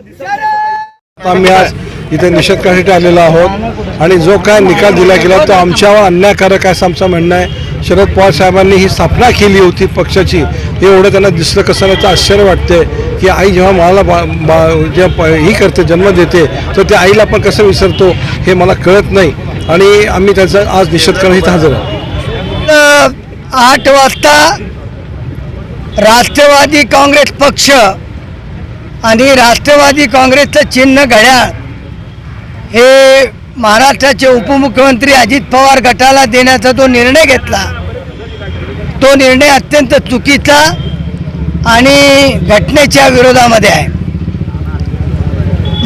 आम्ही आज इथे निषेध करण्यासाठी आलेलो आहोत. आणि जो काय निकाल दिला गेला तो आमच्यावर अन्यायकारक आहे असं आमचं म्हणणं आहे. शरद पवार साहेबांनी ही स्थापना केली होती पक्षाची. हे एवढं त्यांना दिसलं कसं नाही आश्चर्य वाटते की आई जेव्हा मला बा, बा जे ही करते जन्म देते तर त्या आईला आपण कसं विसरतो हे मला कळत नाही. आणि आम्ही त्याचा आज निषेध करण्यासाठी हजर आहोत. आठ वाजता राष्ट्रवादी काँग्रेस पक्ष आणि राष्ट्रवादी काँग्रेसचं चिन्ह घड्याळ हे महाराष्ट्राचे उपमुख्यमंत्री अजित पवार गटाला देण्याचा जो निर्णय घेतला तो निर्णय अत्यंत चुकीचा आणि घटनेच्या विरोधामध्ये आहे.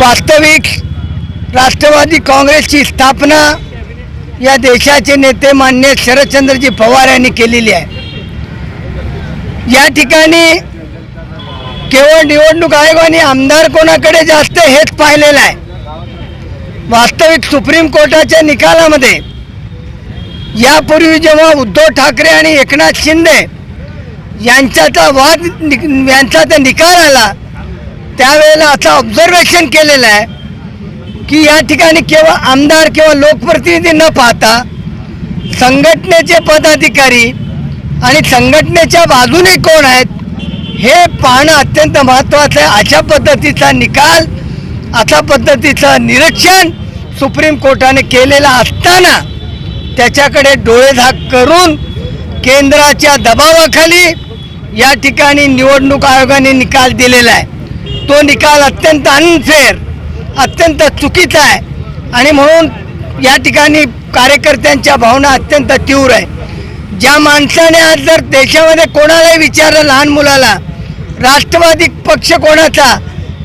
वास्तविक राष्ट्रवादी काँग्रेसची स्थापना या देशाचे नेते मान्य शरदचंद्रजी पवार यांनी केलेली आहे. या ठिकाणी केवळ निवडणूक आयोगाने आमदार कोणाकडे जास्त हेच पाहिलेलं आहे? वास्तविक सुप्रीम कोर्टाच्या निकालामध्ये यापूर्वी जेव्हा उद्धव ठाकरे आणि एकनाथ शिंदे यांच्याचा वाद नि- यांचा निकाल आला त्यावेळेला असं ऑब्झर्वेशन केलेलं आहे की या ठिकाणी केवळ आमदार किंवा लोकप्रतिनिधी न पाहता संघटनेचे पदाधिकारी आणि संघटनेच्या बाजूने कोण आहेत हे पाहणं अत्यंत महत्त्वाचं आहे. अशा पद्धतीचा निकाल अशा पद्धतीचं निरीक्षण सुप्रीम कोर्टाने केलेलं असताना त्याच्याकडे डोळेझाक करून केंद्राच्या दबावाखाली या ठिकाणी निवडणूक आयोगाने निकाल दिलेला आहे. तो निकाल अत्यंत अनफेअर अत्यंत चुकीचा आहे. आणि म्हणून या ठिकाणी कार्यकर्त्यांच्या भावना अत्यंत तीव्र आहे. ज्या माणसाने आज जर देशामध्ये कोणालाही विचारलं लहान मुलाला राष्ट्रवादी पक्ष कोणाचा?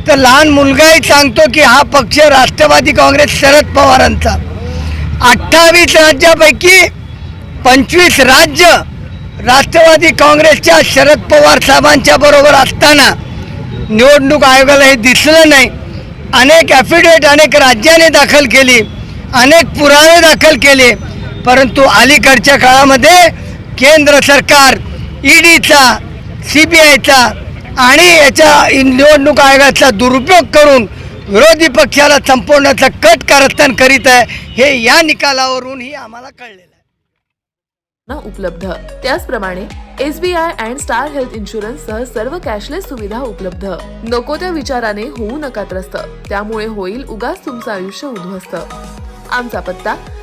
तर लहान मुलगाही सांगतो की हा पक्ष राष्ट्रवादी काँग्रेस शरद पवारांचा. अठ्ठावीस राज्यापैकी पंचवीस राज्य राष्ट्रवादी काँग्रेसच्या शरद पवार साहेबांच्या बरोबर असताना निवडणूक आयोगाला हे दिसलं नाही. अनेक ॲफिडेविट अनेक राज्याने दाखल केली अनेक पुरावे दाखल केले परंतु अलीकडच्या काळामध्ये केंद्र सरकार ईडीचा सी बी आयचा आणि याच्या निवडणूक आयोगाचा दुरुपयोग करून विरोधी पक्षाला संपवण्याचा कट कारस्थान करीत आहे हे या निकालावरूनही आम्हाला कळलेलं आहे. ना उपलब्ध. त्याचप्रमाणे S B I and star health insurance सह सर्व कॅशलेस सुविधा उपलब्ध. नको त्या विचाराने होऊ नका त्रस्त. त्यामुळे होईल उगाच तुमचं आयुष्य उद्ध्वस्त. आमचा पत्ता